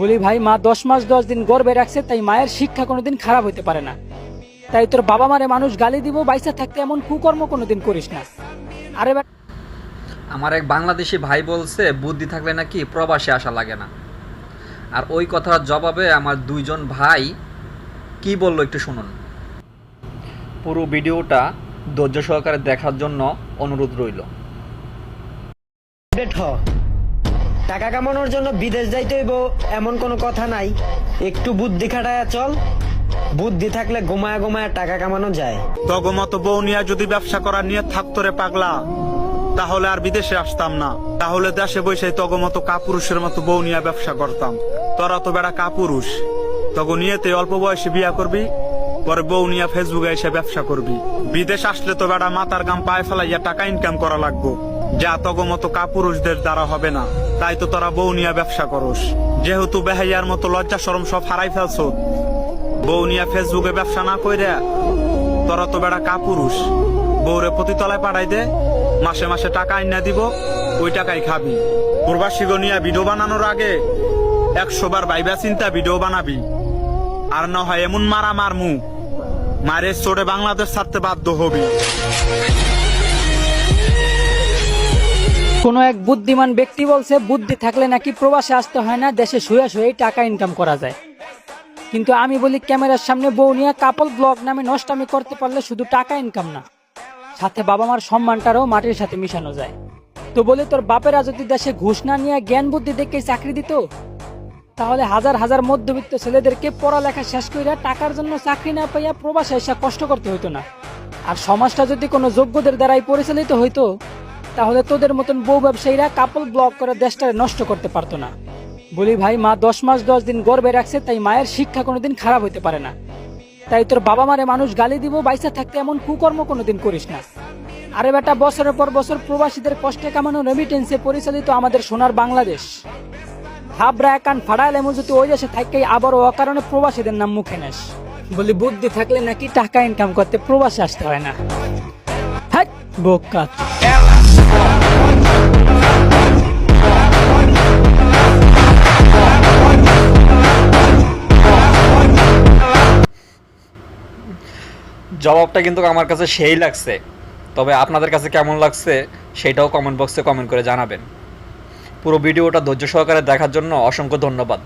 বলি ভাই মা দশ মাস দশ দিন গর্বে রাখছে তাই মায়ের শিক্ষা কোনোদিন খারাপ হতে পারে না। তাই তোর বাবা মারে মানুষ গালি দিব বাইসা থাকতে এমন কুকর্ম কোনোদিন করিস না। আরে আমার এক বাংলাদেশি ভাই বলছে বুদ্ধি থাকলে নাকি প্রবাসে আসা লাগে না। আর ওই কথার জবাবে আমার দুইজন ভাই কি বলল একটু শুনুন। পুরো ভিডিওটা ধৈর্য সহকারে দেখার জন্য অনুরোধ রইল। টাকা কামানোর জন্য বিদেশ যাইতে হইব, এমন কোনো কথা নাই। একটু বুদ্ধি খাটায়া চল। বুদ্ধি থাকলে ঘুমায় ঘুমায় টাকা কামানো যায়। তগমত বউ নিয়ে যদি ব্যবসা করার নিয়ে থাকতো রে পাগলা, তাহলে আর বিদেশে আসতাম না। তাহলে দেশে বসে তগমত কাপুরুষের মতো বউ নিয়ে ব্যবসা করতাম। তোরা তো বেড়া কাপুরুষ। তগ নিয়েতে অল্প বয়সে বিয়া করবি, পরে বউ নিয়ে ফেসবুকে এসে ব্যবসা করবি। বিদেশ আসলে তো বেড়া মাথার গাম পায়ে ফেলাইয়া টাকা ইনকাম করা লাগবো। যা তগমত কাপুরুষদের দ্বারা হবে না। তাই তো তোরা বউ নিয়ে ব্যবসা করস। যেহেতু বেহাইয়ার মতো লজ্জা সরম সব হারাই ফেলছ। বউ নিয়ে ফেসবুকে ব্যবসা না কইরা তোরা তো বেড়া কাপুরুষ। বউরে প্রতিতলায় পাঠাই দে, মাসে মাসে টাকা আইনা দিব, ওই টাকাই খাবি। প্রবাসী নিয়ে ভিডিও বানানোর আগে একশো বার বাইবা চিন্তা ভিডিও বানাবি। আর না হয় এমন মারা মারমু মারে চোরে বাংলাদেশ ছাড়তে বাধ্য হবি। কোনো এক বুদ্ধিমান ব্যক্তি বলছে, বুদ্ধি থাকলে নাকি প্রবাসে আসতে হয় না, দেশে শুয়ে শুয়েই টাকা ইনকাম করা যায়। কিন্তু আমি বলি, ক্যামেরার সামনে বউ নিয়ে কাপল ব্লগ নামে নষ্টামি করতে পারলে শুধু টাকা ইনকাম না, সাথে বাবা মার সম্মানটারও মাটির সাথে মিশানো যায়। তো বলে, তোর বাপেরা যদি দেশে ঘুষ না নিয়ে জ্ঞান বুদ্ধি দেখে চাকরি দিত, তাহলে হাজার হাজার মধ্যবিত্ত ছেলেদেরকে পড়ালেখা শেষ কইরা টাকার জন্য চাকরি না পাইয়া প্রবাসে এসে কষ্ট করতে হইতো না। আর সমাজটা যদি কোনো যোগ্যদের দ্বারাই পরিচালিত হইতো তাহলে তোদের মতন বউ ব্যবসায়ীরা কাপল ব্লক করে দেশটা নষ্ট করতে পারতো না। বলি, ভাই, মা দশ মাস দশ দিন গর্বে রাখছে, তাই মায়ের শিক্ষা কোনোদিন খারাপ হতে পারে না। তাই তোর বাবা মারে মানুষ গালি দিব, বাইসা থাকতে এমন কুকর্ম কোনোদিন করিস না। আরে বেটা, বছরের পর বছর প্রবাসীদের কষ্টে কামানো রেমিটেন্সে পরিচালিত আমাদের সোনার বাংলাদেশ। হাবরা একান ফাড়াইল এমন যদি ওই দেশে থাকতেই আবারও অকারণে প্রবাসীদের নাম মুখে নেস। বলি, বুদ্ধি থাকলে নাকি টাকা ইনকাম করতে প্রবাসে আসতে হয় না? হ্যাঁ বোকা। জবাবটা কিন্তু আমার কাছে সেই লাগছে। তবে আপনাদের কাছে কেমন লাগছে সেটাও কমেন্ট বক্সে কমেন্ট করে জানাবেন। পুরো ভিডিওটা ধৈর্য সহকারে দেখার জন্য অসংখ্য ধন্যবাদ।